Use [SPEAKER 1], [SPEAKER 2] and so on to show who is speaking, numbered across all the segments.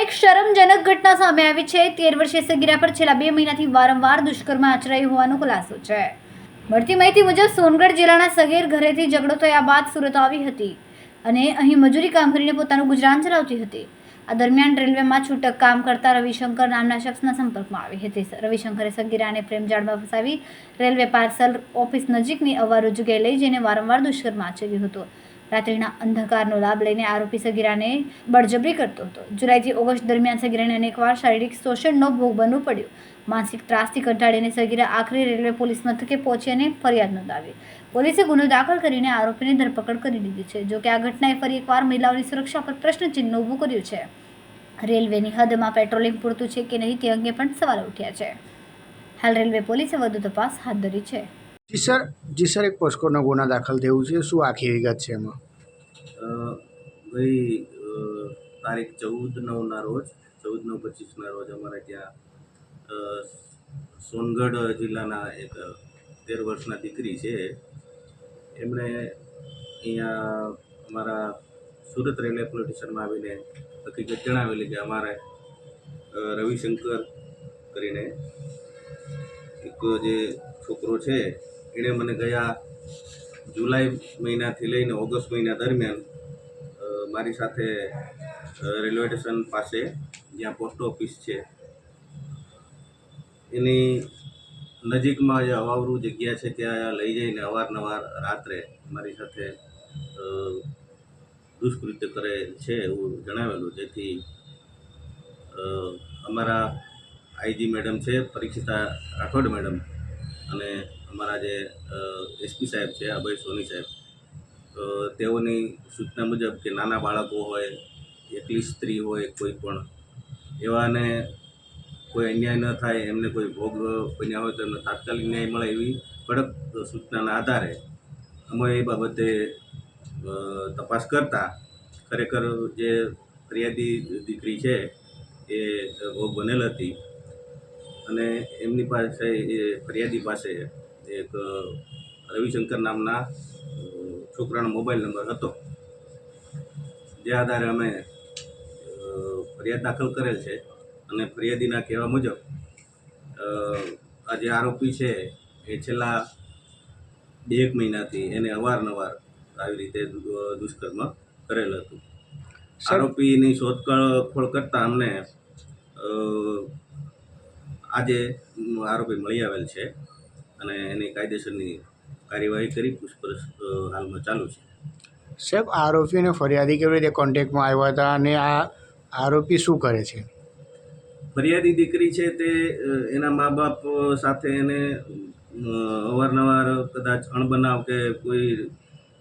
[SPEAKER 1] એક શરમજનક ઘટના સામે આવી છે. તેર વર્ષીય સગીરા પર છેલ્લા બે મહિનાથી વારંવાર દુષ્કર્મ આચરાયું હોવાનો ખુલાસો છે. મળતી માહિતી મુજબ, સોનગઢ જિલ્લાના સગીર ઘરેથી ઝઘડો થયા બાદ સુરત આવી હતી અને અહીં મજૂરી કામ કરીને પોતાનું ગુજરાન ચલાવતી હતી. આ દરમિયાન રેલવેમાં છૂટક કામ કરતા રવિશંકર નામના શખ્સના સંપર્કમાં આવી હતી. રવિશંકરે સગીરાને પ્રેમજાળમાં ફસાવી રેલવે પાર્સલ ઓફિસ નજીકની અવારો જગ્યાએ લઈ જઈને વારંવાર દુષ્કર્મ આચર્યું હતું. રાત્રિના અંધકારનો લાભ લઈને આરોપી સગીરાને બળજબરી કરતો હતો. જુલાઈથી ઓગસ્ટ દરમિયાન સગીરાને અનેકવાર શારીરિક શોષણનો ભોગ બનવું પડ્યું. માનસિક ત્રાસથી કંટાળીને સગીરા આખરે રેલવે પોલીસ મથકે પહોંચી અને ફરિયાદ નોંધાવી. પોલીસે ગુનો દાખલ કરીને આરોપીની ધરપકડ કરી લીધી છે. જોકે આ ઘટનાએ ફરી એકવાર મહિલાઓની સુરક્ષા પર પ્રશ્નચિહ્ન ઊભું કર્યું છે. રેલવેની હદમાં પેટ્રોલિંગ પૂરતું છે કે નહીં તે અંગે પણ સવાલ ઉઠ્યા છે. હાલ રેલવે પોલીસે વધુ તપાસ હાથ ધરી છે.
[SPEAKER 2] જી સર જી સર, એક પોસ્કોનો ગુના દાખલ થયું છે. શું આખી વિગત છે એમાં?
[SPEAKER 3] ભાઈ તારીખ ચૌદ નવના રોજ ચૌદ નવ પચીસના રોજ અમારે ત્યાં સોનગઢ જિલ્લાના એક તેર વર્ષના દીકરી છે. એમણે અહીંયા અમારા સુરત રેલવે પોલીસ સ્ટેશનમાં આવીને હકીકત જણાવેલી કે અમારે રવિશંકર કરીને એક જે છોકરો છે એણે મને ગયા જુલાઈ મહિનાથી લઈને ઓગસ્ટ મહિના દરમિયાન મારી સાથે રેલવે સ્ટેશન પાસે જ્યાં પોસ્ટ ઓફિસ છે, એની નજીકમાં જે અવાવરું જગ્યા છે ત્યાં લઈ જઈને અવારનવાર રાત્રે મારી સાથે દુષ્કૃત્ય કરે છે એવું જણાવેલું. જેથી અમારા આઈજી મેડમ છે, પરીક્ષિતા રાઠોડ મેડમ અને અમારા જે એસપી સાહેબ છે, અભય સોની સાહેબ તેઓની સૂચના મુજબ કે નાના બાળકો હોય, એકલી સ્ત્રી હોય, કોઈ પણ, એવાને કોઈ અન્યાય ન થાય, એમને કોઈ ભોગ બન્યા હોય તો એમને તાત્કાલિક ન્યાય મળે એવી કડક સૂચનાના આધારે અમે એ બાબતે તપાસ કરતા ખરેખર જે ફરિયાદી દીકરી છે, એ ભોગ બનેલ હતી અને એમની પાસે એ ફરિયાદી પાસે એક રવિશંકર નામના છોકરાનો મોબાઈલ નંબર હતો. જે આધારે અમે ફરિયાદ દાખલ કરેલ છે અને ફરિયાદીના કહેવા મુજબ આ જે આરોપી છે એ છેલ્લા બે એક મહિનાથી એને અવારનવાર આવી રીતે દુષ્કર્મ કરેલ હતું. આરોપીની શોધખોળ ખોળ કરતાં અમને આજે આરોપી મળી આવેલ છે. અને એની કાયદેસરની કાર્યવાહી કરી પૂછપરછ હાલમાં ચાલુ છે.
[SPEAKER 2] સાહેબ આરોપીને ફરિયાદી કેવી રીતે કોન્ટેક્ટમાં આવ્યા હતા અને આ આરોપી શું કરે છે?
[SPEAKER 3] ફરિયાદી દીકરી છે તે એના મા બાપ સાથે એને અવારનવાર કદાચ અણબનાવ કે કોઈ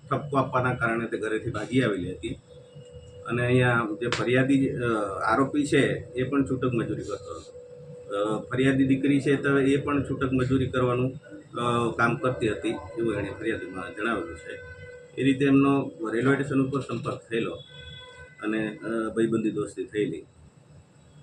[SPEAKER 3] ઠપકો આપવાના કારણે તે ઘરેથી ભાગી આવેલી હતી. અને અહીંયા જે ફરિયાદી આરોપી છે એ પણ છૂટક મજૂરી કરતો હતો. ફરિયાદી દીકરી છે તો એ પણ છૂટક મજૂરી કરવાનું કામ કરતી હતી, એવું એણે ફરિયાદીમાં જણાવેલું છે. એ રીતે એમનો રેલવે સ્ટેશન ઉપર સંપર્ક થયેલો અને ભાઈબંધી દોસ્તી થયેલી.